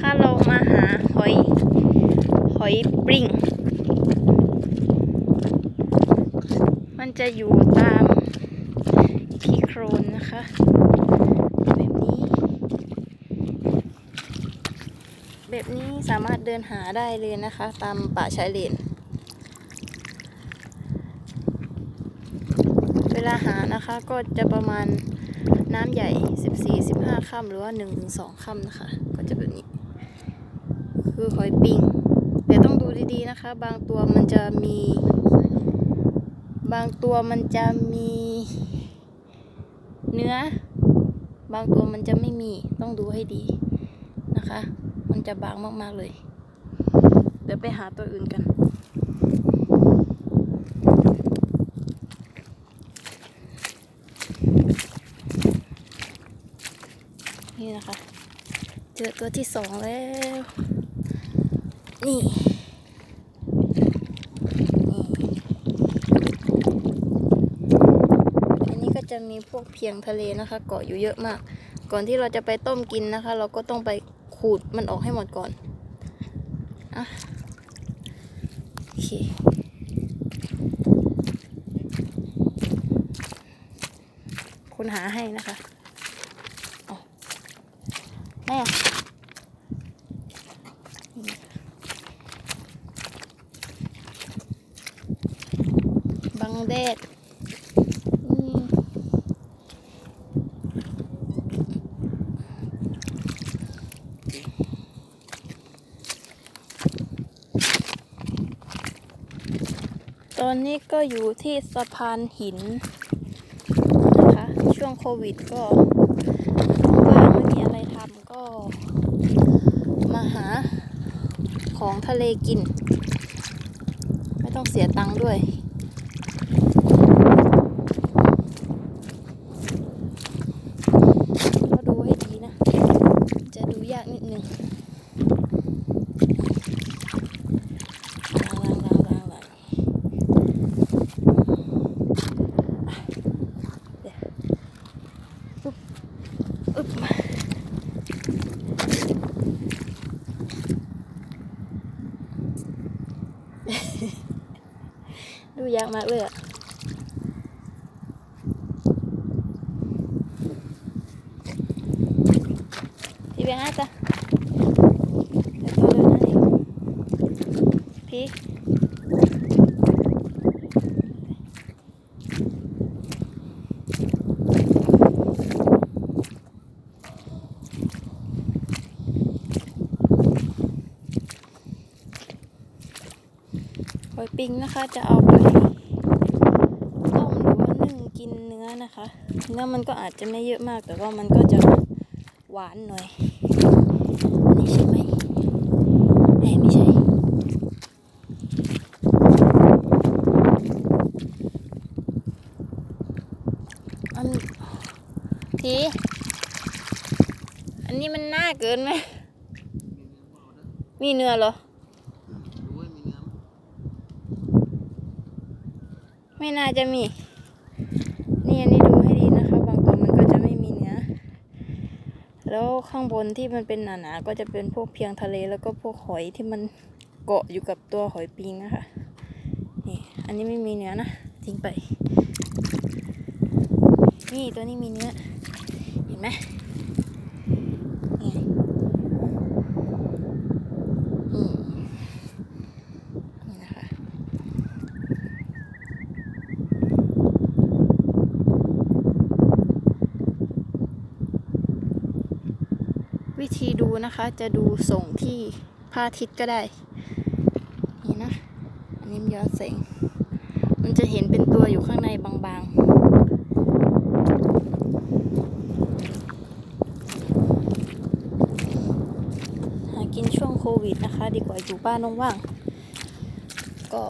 คะ เรามาหาหอย หอยปริง มันจะอยู่ตามที่โครนนะคะ แบบนี้ แบบนี้สามารถเดินหาได้เลยนะคะ ตามป่าชายเลน เวลาหานะคะก็จะประมาณน้ำใหญ่ 14-15ค่ำหรือว่า 1-2ค่ำนะคะก็จะแบบนี้ คือหอยปิงแต่ต้องดูดีๆนะคะ บางตัวมันจะมี บางตัวมันจะมี เนื้อ บางตัวมันจะไม่มีต้องดูให้ดีนะคะ มันจะบางมากๆเลย เดี๋ยวไปหาตัวอื่นกัน นี่นะคะ เจอตัวที่สองแล้ว นี่นี่อันนี้ก็จะมีพวกเพียงทะเลนะคะ เกาะอยู่เยอะมาก ก่อนที่เราจะไปต้มกินนะคะ เราก็ต้องไปขูดมันออกให้หมดก่อนอะโอเคคุณหาให้นะคะเอาแม่นี่นะคะบังแดดอืมต อนนี้ก็อยู่ที่สะพานหินนะคะช่วงโควิดก็ว่างไม่มีอะไรทำก็มาหาของทะเลกิน ไม่ต้องเสียตังค์ด้วย ก็ดูให้ดีนะ จะดูยากนิดนึงล้างล้างล้างล้างล้างอะเดี๋ยวอึ๊บอึ๊บดูยากมากเลยอะพี่เบียงอาจ้ะเดี๋ยวตัวเดินให้พี่ หอย ปิงนะคะจะเอาไปต้มหรือว่านึ่งกินเนื้อนะคะเนื้อมันก็อาจจะไม่เยอะมากแต่ว่ามันก็จะหวานหน่อยอันนี้ใช่ไหมเอ้ไม่ใช่อันทีอันนี้มันน่าเกินไหมมีเนื้อเหรอ ไม่น่าจะมี นี่อันนี้ดูให้ดีนะคะ บางตัวมันก็จะไม่มีเนื้อ แล้วข้างบนที่มันเป็นหนาๆก็จะเป็นพวกเพียงทะเลแล้วก็พวกหอยที่มันเกาะอยู่กับตัวหอยปิงนะคะ นี่ อันนี้ไม่มีเนื้อนะทิ้งไป นี่ตัวนี้มีเนื้อ เห็นไหมนี่ไงอืมนี่นะคะ วิธีดู นะคะ จะดูส่งที่พระอาทิตย์ก็ได้ นี่นะ อันนี้มันย้อนแสง มันจะเห็นเป็นตัวอยู่ข้างในบางๆ หากินช่วงโควิดนะคะ ดีกว่าอยู่บ้านว่างๆ ก็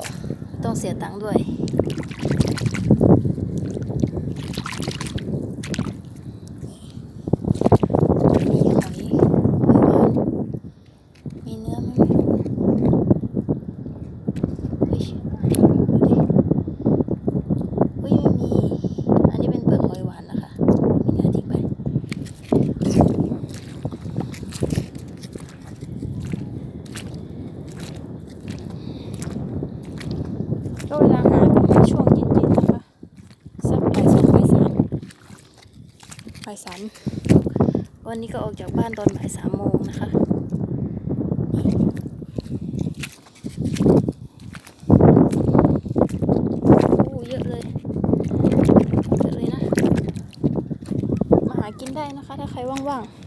ต้องเสียตังค์ด้วย มีหอยหอยหวานมีเนื้อไหมไม่รู้เฮ้ยดูดิเฮ้ยไม่มี อันนี้เป็นเปลือกหอยหวานนะคะมีเนื้อทิ้งไป นายสามวันนี้ก็ออกจากบ้านตอนบ่ายสามโมงนะคะโอ้เยอะเลย เยอะเลยนะ มาหากินได้นะคะ ถ้าใครว่างๆ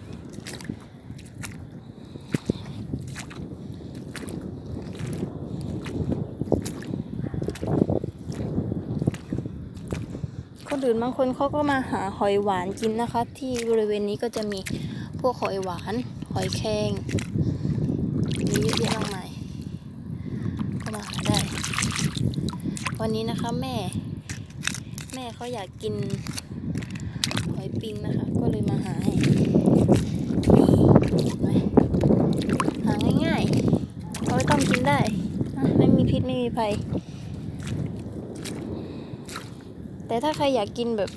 คนอื่นบางคนเขาก็มาหาหอยหวานกินนะคะ ที่บริเวณนี้ก็จะมีพวกหอยหวาน หอยแครงมีเยอะแยะมากมายก็มาหาได้ วันนี้นะคะแม่ แม่เขาอยากกินหอยปิงนะคะ ก็เลยมาหาให้หาง่ายๆเอาไว้ต้มกินได้ ไม่มีพิษไม่มีภัย แต่ถ้าใครอยากกินแบบ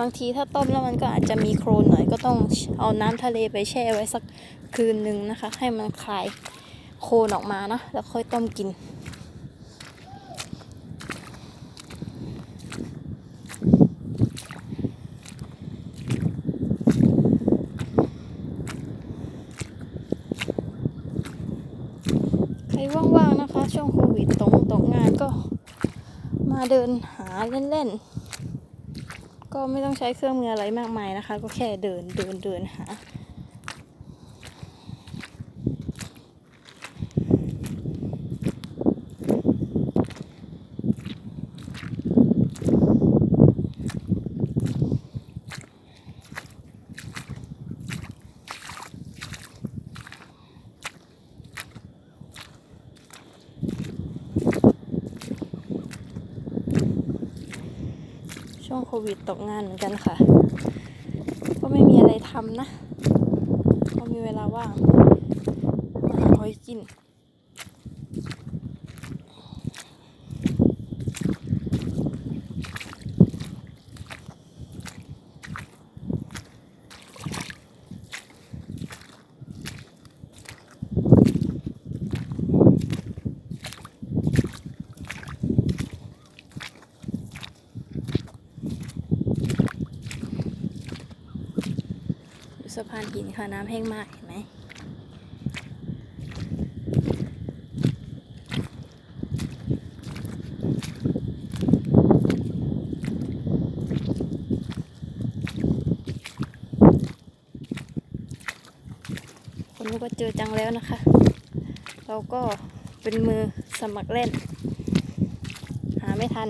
บางทีถ้าต้มแล้วมันก็อาจจะมีโครนหน่อยก็ต้องเอาน้ำทะเลไปแช่ไว้สักคืนหนึ่งนะคะ ให้มันคลายโคลนออกมานะแล้วค่อยต้มกิน ใครว่างๆนะคะ ช่วงโควิดตกตกงานก็มาเดินหาาเล่นๆ ก็ไม่ต้องใช้เครื่องมืออะไรมากมายนะคะ ก็แค่เดินเดินเดินหา ช่ ควิดตกงานเหมือนกันค่ะ ก็ไม่มีอะไรทำนะ ก็มีเวลาว่างมาหาหอยกิน อยู่สะพา นหินค่ะน้ำแห้งมากเห็นไหมคนนี้ก็เจอจังแล้วนะคะ เราก็เป็นมือสมัครเล่น หาไม่ทัน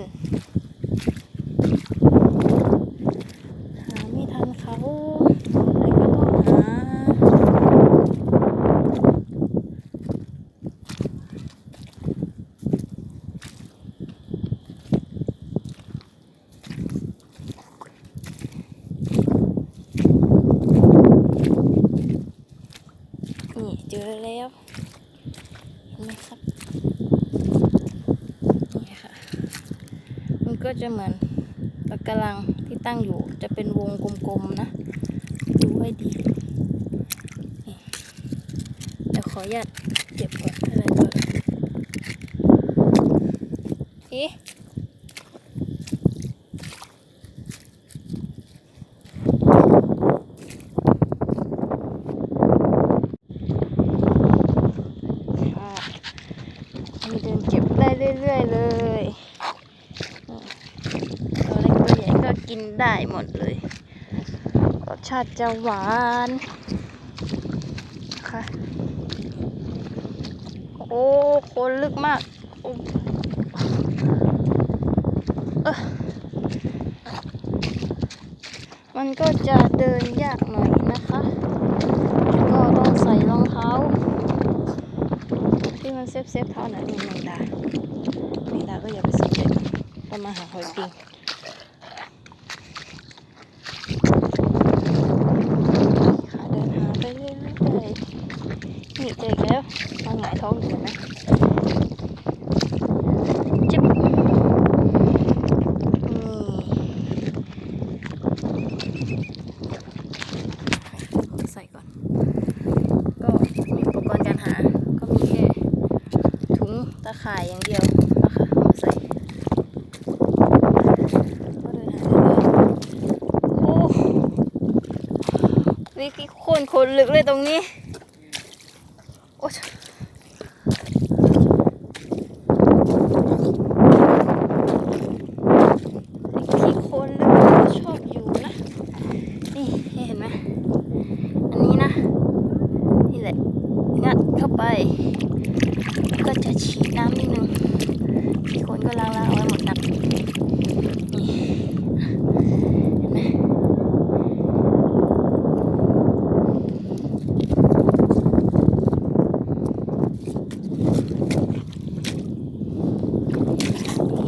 หาไม่ทันเขาอะไรก็ต้องหา นี่เจอแล้ว เห็นไหมครับ นี่ค่ะ มันก็จะ เหมือนปะการังที่ตั้งอยู่จะเป็นวงกลมๆนะ ดูให้ดีเดี๋ยวขออนุญาตเก็บก่อนอะไรก่อนเอ๊ะอ่ามีเดินเก็บได้เรื่อยๆเลยนี่ตัวเล็กตัวใหญ่ก็กินได้หมดเลย รสชาติจะหวานค่ะโอ้คนลึกมากมันก็จะเดินยากหน่อยนะคะ ก็ต้องใส่รองเท้า ที่มันเซฟเซฟเท้าหน่อยนี่แมงดาแมงดาก็อย่าไปสนใจมันก็มาหาหอยปิง ค่ะเดินหาไปเรื่อยๆนี่เจออีกแล้วมาหงาย ท้องอยู่เห็นไหมจิ๊บนี่ใส่ก่อน ก็มีอุปกรณ์การหา ก็มีแค่ถุงตะข่ายอย่างเดียวนะคะเอามาใส่ก็เดินหาเรื่อยๆโอ้วิกโคนคนลึกเลยตรงนี้ โอ้ยที่โคนลึกชอบอยู่นะ นี่เห็นไหม อันนี้นะ นี่แหละ งัดเข้าไป ก็จะฉีดน้ำนิดนึงที่โคนก็ล้างๆเอาไว้หมดนะนี่เห็นไหม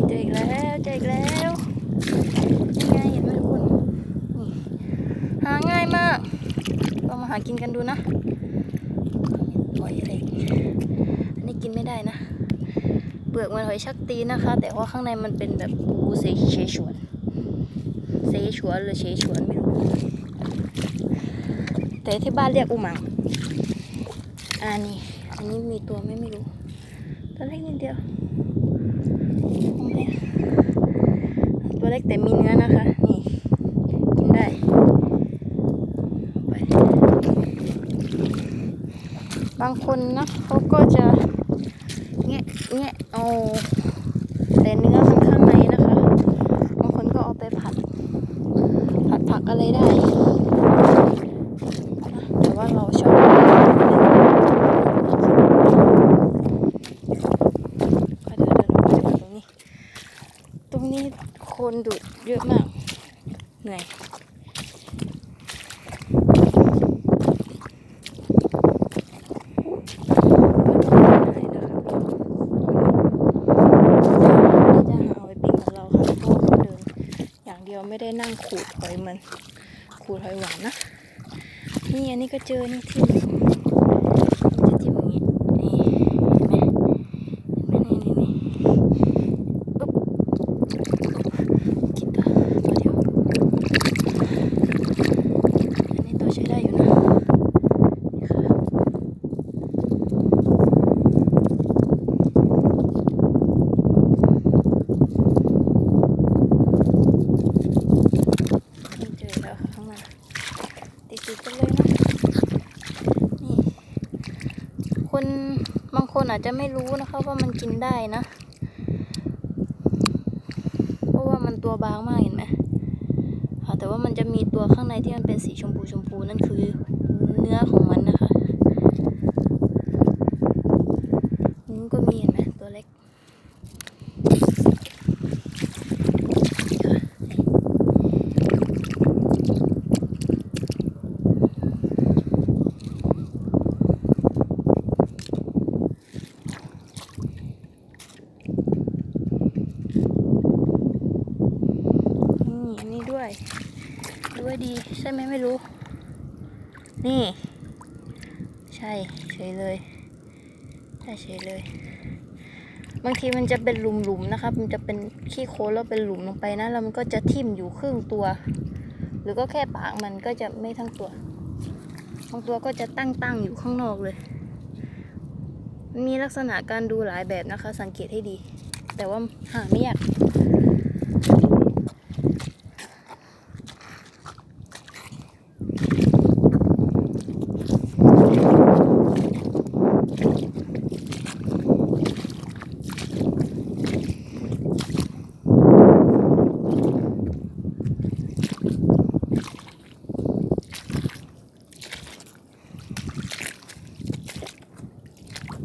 เจออีกแล้วเจออีกแล้วนี่ไงเห็นไหมทุกคนนี่หาง่ายมากลองมาหากินกันดูนะหอยอะไรอันนี้กินไม่ได้นะ เปลือกมันหอยชักตีนะคะ แต่ว่าข้างในมันเป็นแบบปูเซเชชวนเซชวนหรือเชชวนไม่รู้แต่ที่บ้านเรียกอุมังอันนี้อันนี้มีตัวไม่ไม่รู้ตัวเล็กนิดเดียวตัวเล็กแต่มีเนื้อนะคะ นี่ กินได้ไปบางคนนะเขาก็จะแงะแงะเอาแต่เนื้อมันข้างในนะคะ บางคนก็เอาไปผัด ผัดผักอะไรได้นะแต่ว่าเราชอบก็เดินเดินออกไปจากตรงนี้ ตรงนี้คนดุเยอะมาก เหนื่อย จะหาไว้ปิ้งกับเราค่ะเพราะว่าเขาเดินอย่างเดียว ไม่ได้นั่งขูดหอยเหมือนขูดหอยหวานนะ นี่อันนี้ก็เจอนี่ที่มจะจิ้มอย่างนี้นี่เห็นไหมเห็นไหมนี่นี่นี่ปุ๊บ กินตัวตัวเดียว อันนี้ตัวใช้ได้อยู่นะนี่ค่ะไม่เจอแล้วค่ะข้างหน้าติดๆกันเลยนะ นี่ คนบางคนอาจจะไม่รู้นะคะว่ามันกิน ได้นะ เพราะว่ามันตัวบางมากเห็นไหมค่ะแต่ว่ามันจะมีตัวข้างในที่มันเป็นสีชมพูชมพูนั่นคือเนื้อของมันนะคะนู้นก็มีเห็นไหมตัวเล็กนี่อันนี้ด้วย ด้วยดี ใช่ไหมไม่รู้ นี่ ใช่เฉยเลย ใช่เฉยเลย บางทีมันจะเป็นหลุมๆนะครับ มันจะเป็นขี้โคลนแล้วเป็นหลุมลงไปนะ แล้วมันก็จะทิ่มอยู่ครึ่งตัว หรือก็แค่ปากมันก็จะไม่ทั้งตัว ทั้งตัวก็จะตั้งๆอยู่ข้างนอกเลย มีลักษณะการดูหลายแบบนะคะ สังเกตให้ดี แต่ว่าหาไม่ยาก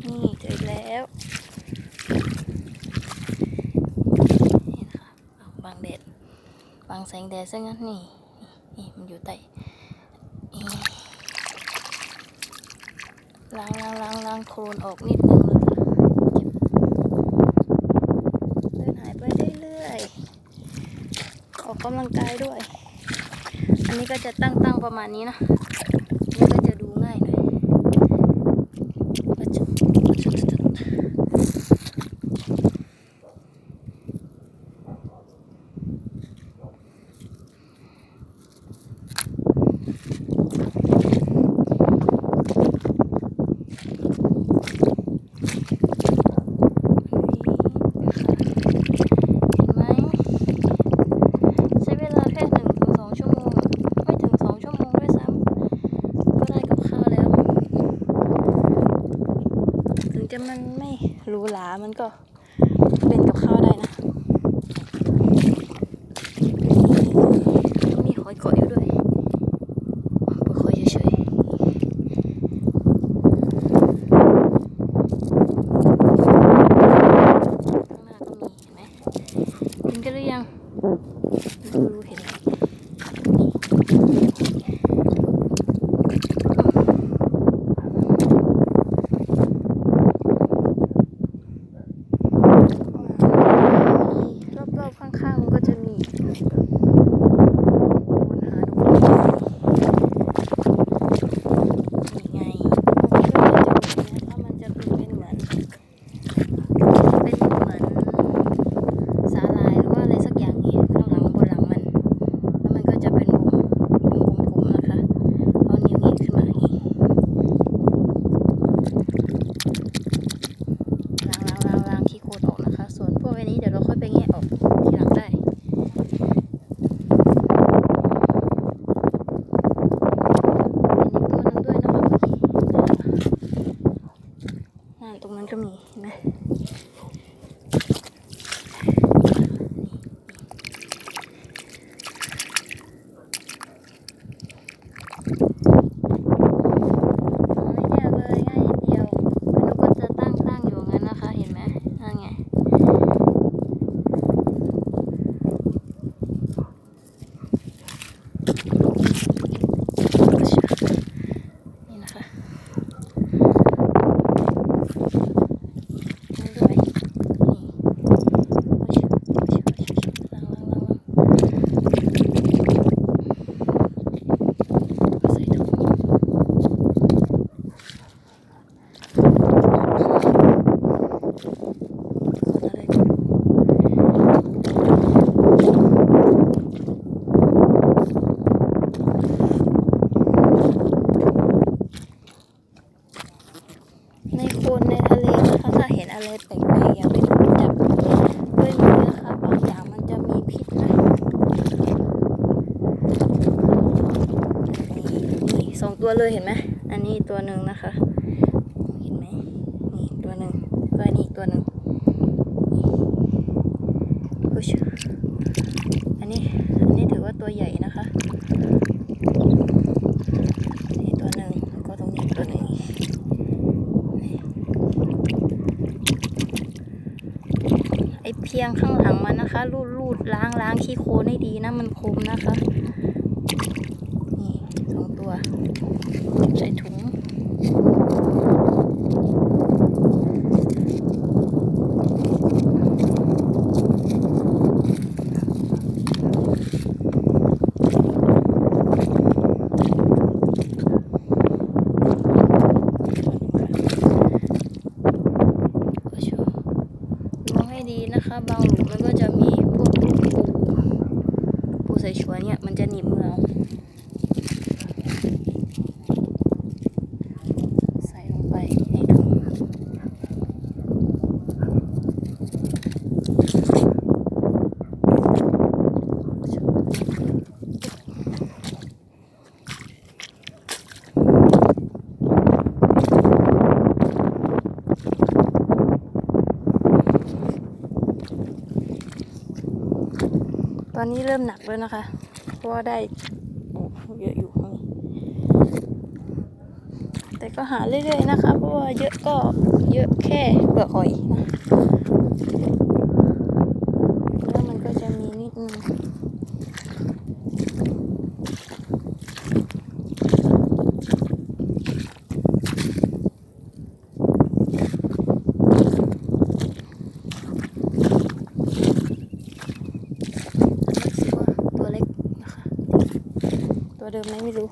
นี่เจออีกแล้วนี่นะคะเอาบางแดดบาง แดดซะงั้นนี่นี่มันอยู่ใต้ล้างล้างล้างล้างโคลนออกนิดนึงแล้วค่ะเดินหายไปเรื่อยๆออกกำลังกายด้วย อันนี้ก็จะตั้งตั้งๆประมาณนี้นะ หลามันก็เป็นกับข้าวได้นะ เห็นไหมอันนี้ตัวหนึ่งนะคะ เห็นไหมนี่ตัวหนึ่งก็อันนี้อีกตัวหนึ่งอุ้ยอันนี้อันนี้ถือว่าตัวใหญ่นะคะนี่ตัวหนึ่งก็ตรงนี้ตัวหนึ่งไอเพียงข้างหลังมันนะคะ รูดรูดล้างล้างขี้โคลนให้ดีนะมันคมนะคะ ตัว ใส่ถุง อนนี้เริ่มหนักแล้วนะคะ เพราะว่าได้เยอะอยู่แต่ก็หาเรื่อยๆนะคะ เพราะว่าเยอะก็เยอะแค่เปลือกหอยนะิมไหมไม่รู้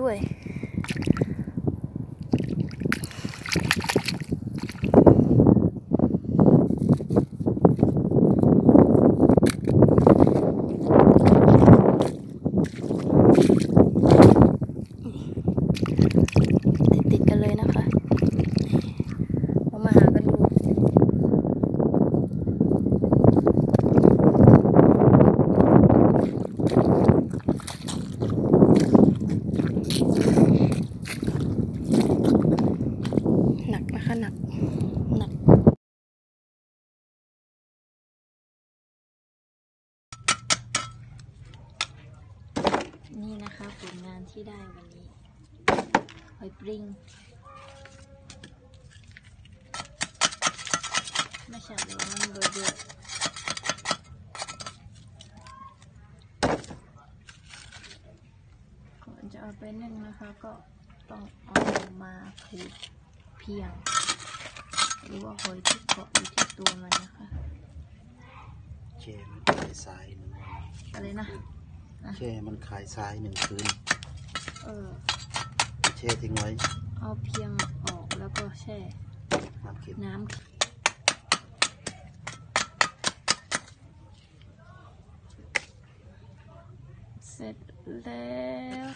ตัวใหญ่ด้วย ติดๆกันเลยนะคะเอามาหากันดู หนักนะคะหนัก หนัก นี่นะคะผลงานที่ได้วันนี้หอยปริงไม่ใช่เลยมันเบอร์เบอร์ก่อนจะเอาไปนึ่งนะคะก็ต้องเอามาผูกเพียง หรือว่าหอยที่เกาะอยู่ที่ตัวมันนะคะแช่มันขายทรายหนึ่งวันอะไรนะ แช่มันขายทรายหนึ่งคืนเออ แช่ทิ้งไว้ เอาเพียงออกแล้วก็แช่ น้ำเค็มน้ำเสร็จแล้ว